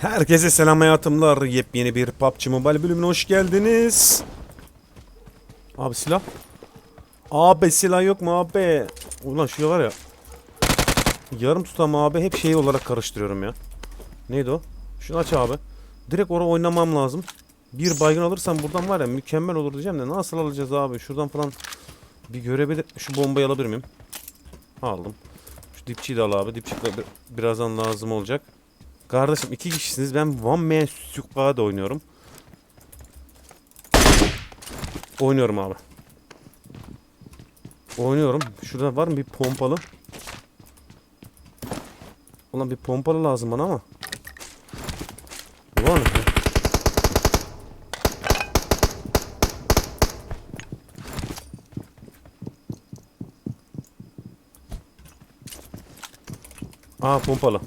Herkese selam hayatımlar. Yepyeni bir PUBG Mobile bölümüne hoş geldiniz. Abi silah. Abi silah yok mu abi? Ulan şu var ya. Yarım tutam abi hep şey olarak karıştırıyorum ya. Neydi o? Şunu aç abi. Direkt oraya oynamam lazım. Bir baygın alırsam buradan var ya mükemmel olur diyeceğim de nasıl alacağız abi? Şuradan falan bir görebilir. Şu bombayı alabilir miyim? Aldım. Şu dipçiyi de al abi. Dipçik birazdan lazım olacak. Kardeşim iki kişisiniz. Ben One Man Squad oynuyorum. Oynuyorum abi. Oynuyorum. Şurada var mı bir pompalı? Ulan bir pompalı lazım bana ama. Ulan. Aa pompalı.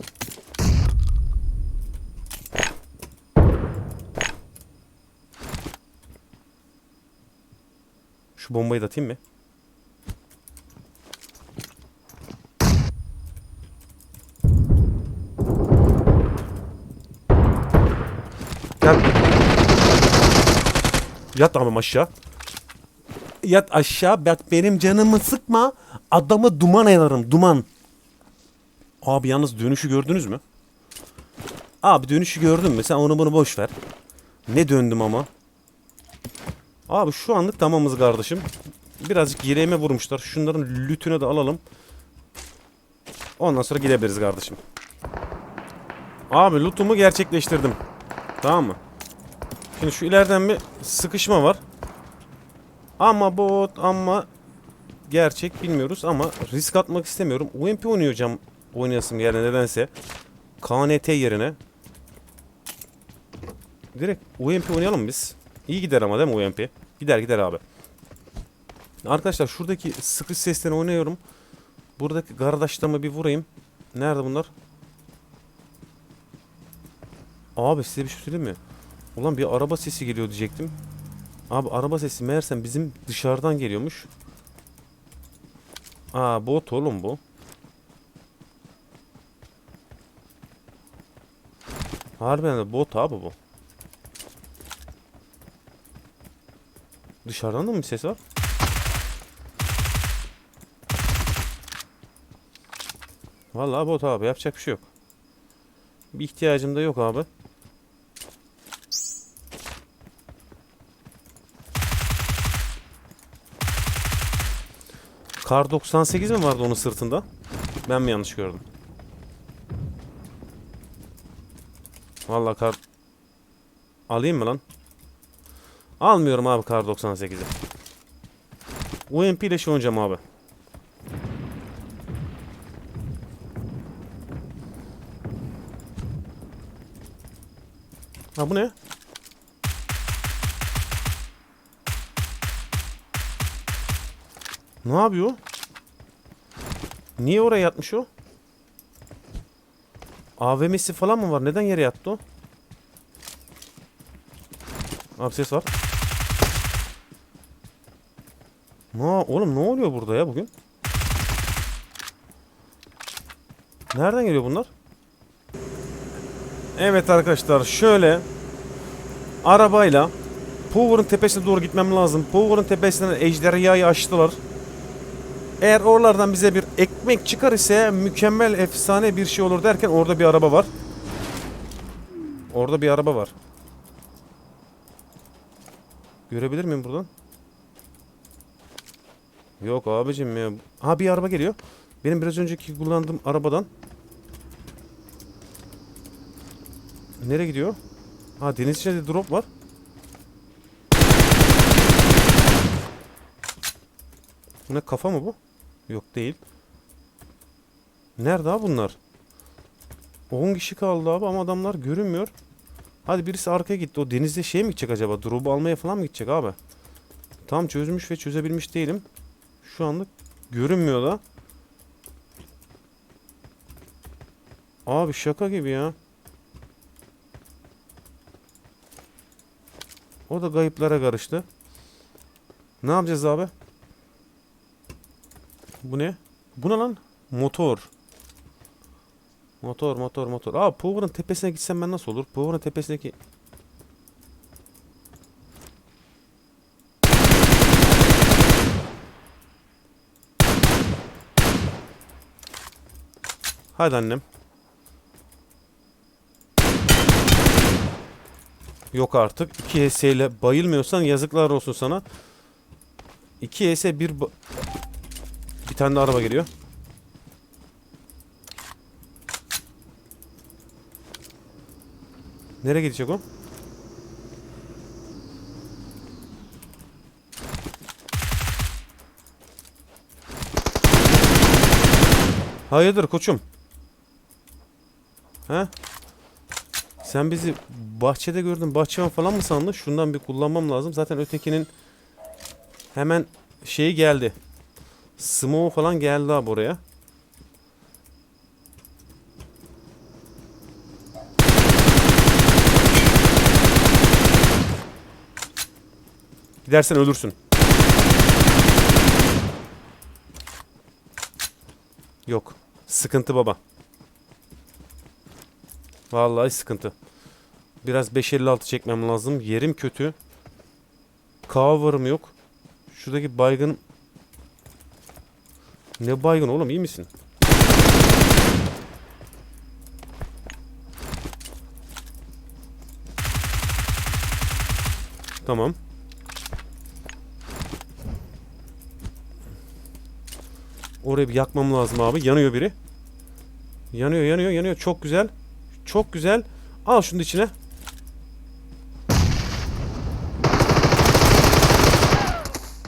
Şu bombayı da atayım mı? Gel. Yat ama aşağı. Yat aşağı. Bak benim canımı sıkma. Adamı duman ayarım. Duman. Abi yalnız dönüşü gördünüz mü? Abi dönüşü gördün mü? Sen onu bunu boş ver. Ne döndüm ama. Abi şu anlık tamamız kardeşim. Birazcık yereğime vurmuşlar. Şunların lütünü de alalım. Ondan sonra gidebiliriz kardeşim. Abi lootumu gerçekleştirdim. Tamam mı? Şimdi şu ileriden bir sıkışma var. Ama bot ama gerçek bilmiyoruz ama risk atmak istemiyorum. UMP oynayacağım oynayasım yerine nedense. KNT yerine. Direkt UMP oynayalım biz. İyi gider ama değil mi UMP? Gider gider abi. Arkadaşlar şuradaki sıkış seslerini oynuyorum. Buradaki kardeşlerime bir vurayım. Nerede bunlar? Abi size bir şey söyleyeyim mi? Ulan bir araba sesi geliyor diyecektim. Abi araba sesi meğersem bizim dışarıdan geliyormuş. Aa bot oğlum bu. Harbiden de bot abi bu. Dışarıdan da mı bir ses var? Vallahi bot abi yapacak bir şey yok. Bir ihtiyacım da yok abi. Kar 98 mi vardı onun sırtında? Ben mi yanlış gördüm? Vallahi kar... Alayım mı lan? Almıyorum abi kar 98'i. UMP ile şey oynayacağım abi. Ha bu ne? Ne yapıyor? Niye oraya yatmış o? AVM'si falan mı var? Neden yere yattı o? Abi ses var. Ne oğlum ne oluyor burada ya bugün? Nereden geliyor bunlar? Evet arkadaşlar şöyle arabayla Power'ın tepesine doğru gitmem lazım. Power'ın tepesinden ejderhayı açtılar. Eğer oralardan bize bir ekmek çıkar ise mükemmel efsane bir şey olur derken orada bir araba var. Orada bir araba var. Görebilir miyim buradan? Yok abicim ya. Ha bir araba geliyor. Benim biraz önceki kullandığım arabadan. Nereye gidiyor? Ha deniz içinde drop var. Ne kafa mı bu? Yok değil. Nerede abi bunlar? 10 kişi kaldı abi ama adamlar görünmüyor. Hadi birisi arkaya gitti. O denizde şeye mi gidecek acaba? Drop'u almaya falan mı gidecek abi? Tam çözmüş ve çözebilmiş değilim. Şu anlık görünmüyor da. Abi şaka gibi ya. O da kayıplara karıştı. Ne yapacağız abi? Bu ne? Bu ne lan? Motor. Motor motor motor. Aa Power'ın tepesine gitsem ben nasıl olur? Power'ın tepesindeki... Hadi annem. Yok artık. 2 HS ile bayılmıyorsan yazıklar olsun sana. 2 HS bir bir tane de araba geliyor. Nereye gidecek o? Hayırdır koçum? He? Sen bizi bahçede gördün, bahçıvan falan mı sandın? Şundan bir kullanmam lazım. Zaten ötekinin hemen şeyi geldi. Smoke falan geldi abi buraya. Gidersen ölürsün. Yok. Sıkıntı baba. Vallahi sıkıntı. Biraz 556 çekmem lazım. Yerim kötü. Cover'ım yok. Şuradaki baygın... Ne baygın oğlum iyi misin? Tamam. Orayı bir yakmam lazım abi. Yanıyor biri. Yanıyor yanıyor yanıyor. Çok güzel. Çok güzel. Al şunu da içine.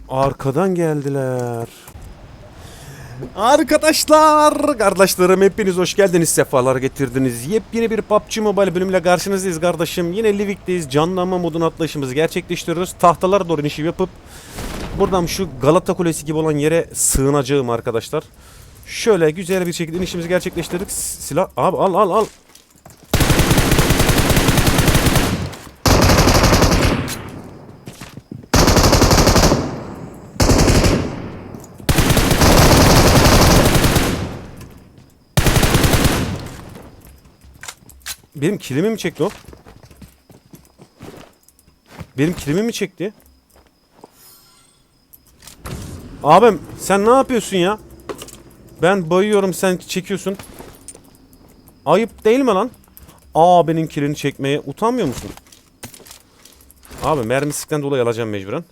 Arkadan geldiler. Arkadaşlar, kardeşlerim hepiniz hoş geldiniz, sefalar getirdiniz. Yepyeni bir PUBG Mobile bölümüyle karşınızdayız kardeşim. Yine Livik'teyiz. Canlanma modunu atlayışımızı gerçekleştiriyoruz. Tahtalara doğru inişi yapıp buradan şu Galata Kulesi gibi olan yere sığınacağım arkadaşlar. Şöyle güzel bir şekilde inişimizi gerçekleştirdik. Silah abi al al al. Benim kilimi mi çekti o? Benim kilimi mi çekti? Abim sen ne yapıyorsun ya? Ben bayıyorum sen çekiyorsun. Ayıp değil mi lan? Abinin kilini çekmeye utanmıyor musun? Abi mermislikten dolayı alacağım mecburen.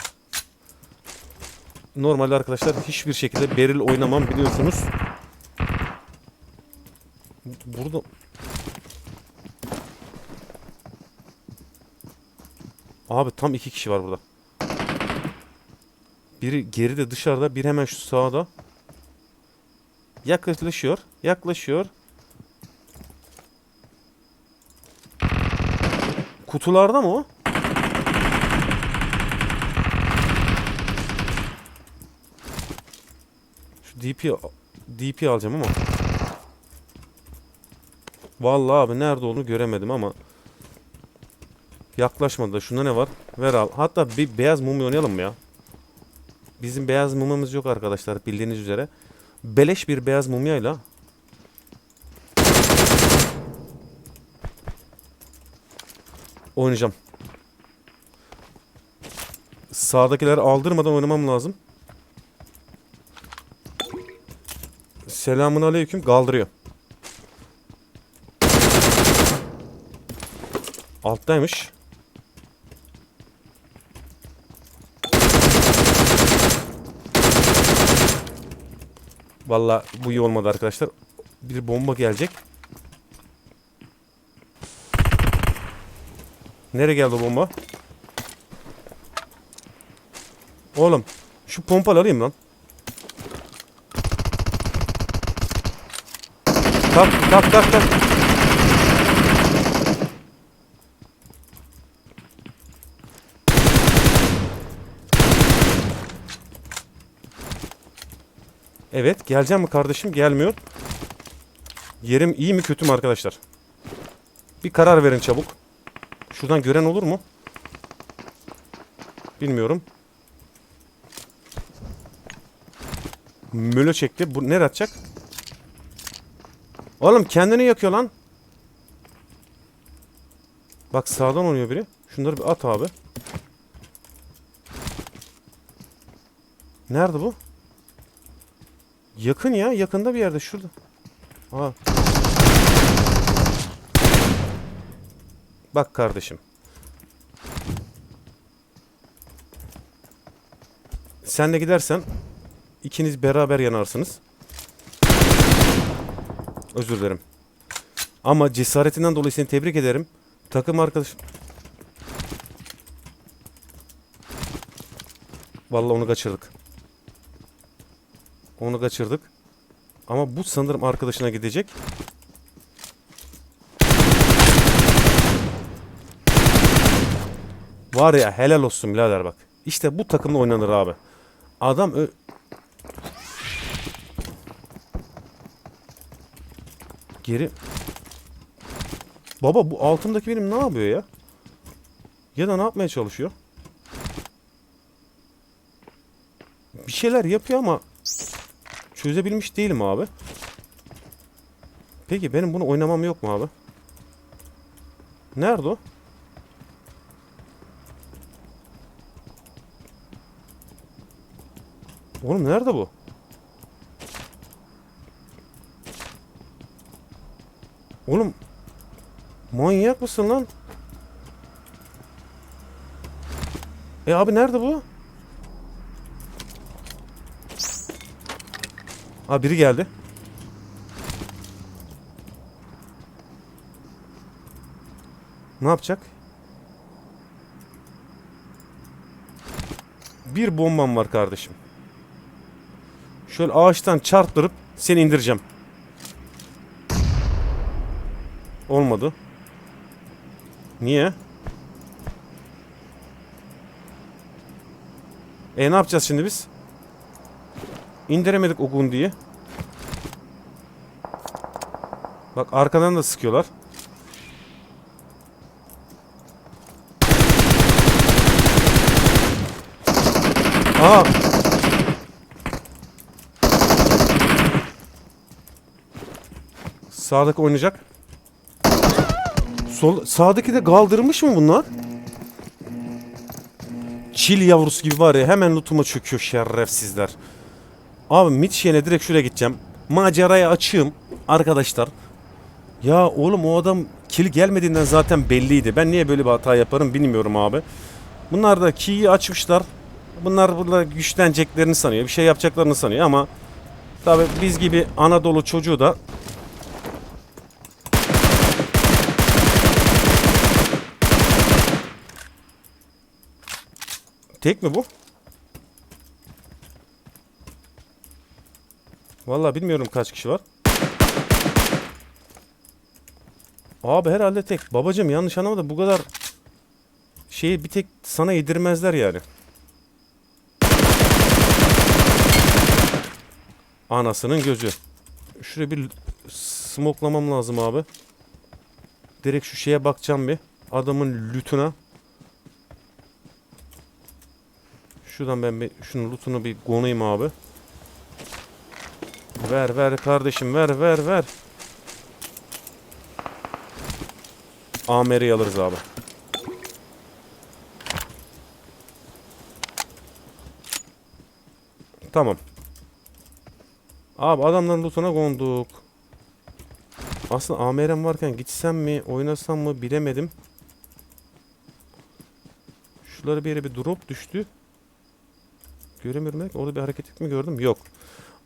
Normalde arkadaşlar hiçbir şekilde beril oynamam biliyorsunuz. Burada Abi tam iki kişi var burada. Biri geride dışarıda, biri hemen şu sağda. Yaklaşıyor, yaklaşıyor. Kutularda mı o? Şu DP DP alacağım ama. Vallahi abi nerede olduğunu göremedim ama. Yaklaşmadı da. Şunda ne var? Ver al. Hatta bir beyaz mum oynayalım mı ya? Bizim beyaz mumumuz yok arkadaşlar bildiğiniz üzere. Beleş bir beyaz mumyayla oynayacağım. Sağdakileri aldırmadan oynamam lazım. Selamun aleyküm. Kaldırıyor. Alttaymış. Valla bu iyi olmadı arkadaşlar. Bir bomba gelecek. Nereye geldi bomba? Oğlum şu pompalı alayım lan. Tak tak tak tak. Evet geleceğim mi kardeşim? Gelmiyor. Yerim iyi mi kötü mü arkadaşlar? Bir karar verin çabuk. Şuradan gören olur mu? Bilmiyorum. Mölo çekti. Bu nereye atacak? Oğlum kendini yakıyor lan. Bak sağdan oynuyor biri. Şunları bir at abi. Nerede bu? Yakın ya. Yakında bir yerde. Şurada. Aa. Bak kardeşim. Sen de gidersen ikiniz beraber yanarsınız. Özür dilerim. Ama cesaretinden dolayı seni tebrik ederim. Takım arkadaş... Vallahi onu kaçırdık. Onu kaçırdık. Ama bu sanırım arkadaşına gidecek. Var ya helal olsun birader bak. İşte bu takımla oynanır abi. Adam ö- Geri Baba bu altımdaki benim ne yapıyor ya? Ya da ne yapmaya çalışıyor? Bir şeyler yapıyor ama çözebilmiş değilim abi. Peki benim bunu oynamam yok mu abi? Nerede o? Oğlum nerede bu? Oğlum manyak mısın lan? E abi nerede bu? Ha biri geldi. Ne yapacak? Bir bombam var kardeşim. Şöyle ağaçtan çarptırıp seni indireceğim. Olmadı. Niye? E ne yapacağız şimdi biz? İndiremedik o gundiyi. Bak arkadan da sıkıyorlar. Aa! Sağdaki oynayacak. Sol, sağdaki de kaldırmış mı bunlar? Çil yavrusu gibi var ya hemen lootuma çöküyor şerefsizler. Abi Mitchell'e direkt şuraya gideceğim. Maceraya açığım arkadaşlar. Ya oğlum o adam kill gelmediğinden zaten belliydi. Ben niye böyle bir hata yaparım bilmiyorum abi. Bunlar da key'i açmışlar. Bunlar burada güçleneceklerini sanıyor. Bir şey yapacaklarını sanıyor ama tabi biz gibi Anadolu çocuğu da Tek mi bu? Vallahi bilmiyorum kaç kişi var. Abi herhalde tek. Babacım yanlış anlama da bu kadar şeyi bir tek sana yedirmezler yani. Anasının gözü. Şuraya bir smoklamam lazım abi. Direkt şu şeye bakacağım bir. Adamın lütuna. Şuradan ben bir şunun lootunu bir konayım abi. Ver ver kardeşim ver ver ver. AMR'yi alırız abi. Tamam. Abi adamların lootuna konduk. Aslında AMR'm varken gitsem mi oynasam mı bilemedim. Şuları bir yere bir drop düştü. Göremiyorum. Orada bir hareket mi gördüm? Yok.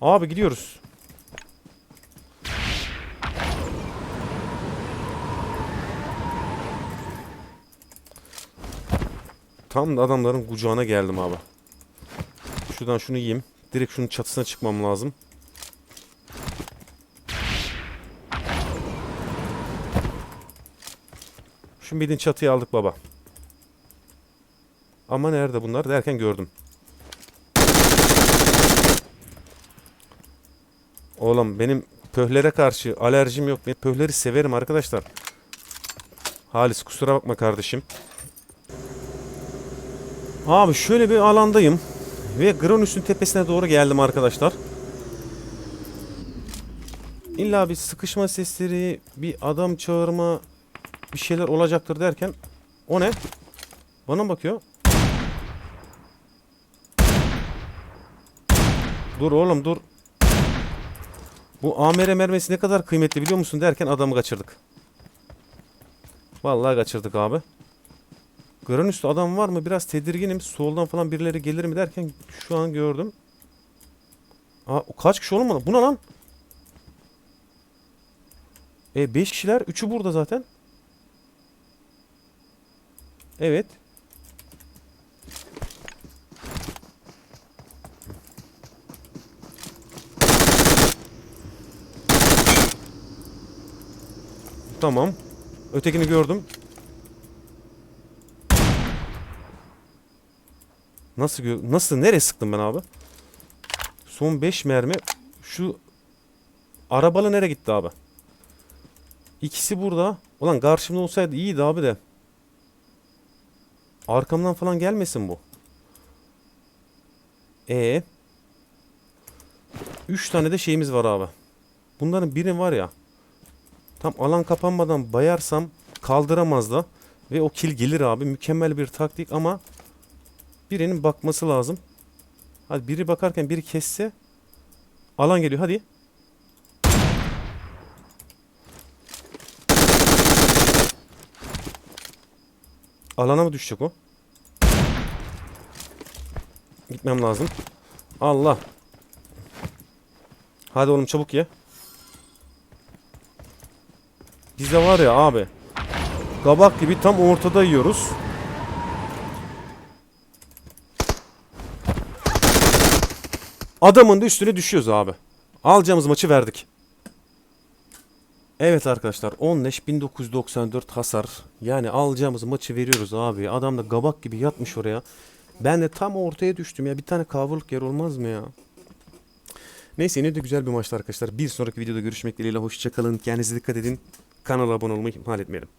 Abi gidiyoruz. Tam da adamların kucağına geldim abi. Şuradan şunu yiyeyim. Direkt şunun çatısına çıkmam lazım. Şu midin çatıyı aldık baba. Ama nerede bunlar derken gördüm. Oğlum benim pöhlere karşı alerjim yok. Ben pöhleri severim arkadaşlar. Halis kusura bakma kardeşim. Abi şöyle bir alandayım. Ve Granus'un tepesine doğru geldim arkadaşlar. illa bir sıkışma sesleri, bir adam çağırma, bir şeyler olacaktır derken o ne? Bana mı bakıyor? Dur oğlum dur. Bu AMR mermisi ne kadar kıymetli biliyor musun derken adamı kaçırdık. Vallahi kaçırdık abi. Gran üstü adam var mı? Biraz tedirginim. Soldan falan birileri gelir mi derken şu an gördüm. Aa, kaç kişi bu? Bu ne lan? E 5 kişiler. 3'ü burada zaten. Evet. Tamam. Ötekini gördüm. Nasıl nasıl nereye sıktım ben abi? Son 5 mermi. Şu arabalı nereye gitti abi? İkisi burada. Ulan karşımda olsaydı iyiydi abi de. Arkamdan falan gelmesin bu. E 3 tane de şeyimiz var abi. Bunların biri var ya. Tam alan kapanmadan bayarsam kaldıramaz da. Ve o kill gelir abi. Mükemmel bir taktik ama birinin bakması lazım. Hadi biri bakarken biri kesse alan geliyor. Hadi. Alana mı düşecek o? Gitmem lazım. Allah. Hadi oğlum çabuk ye. Bize var ya abi. Kabak gibi tam ortada yiyoruz. Adamın da üstüne düşüyoruz abi. Alacağımız maçı verdik. Evet arkadaşlar 10 leş 1994 hasar. Yani alacağımız maçı veriyoruz abi. Adam da gabak gibi yatmış oraya. Ben de tam ortaya düştüm ya. Bir tane kavruluk yer olmaz mı ya? Neyse yine de güzel bir maçtı arkadaşlar. Bir sonraki videoda görüşmek dileğiyle. Hoşçakalın. Kendinize dikkat edin. Kanala abone olmayı ihmal etmeyelim.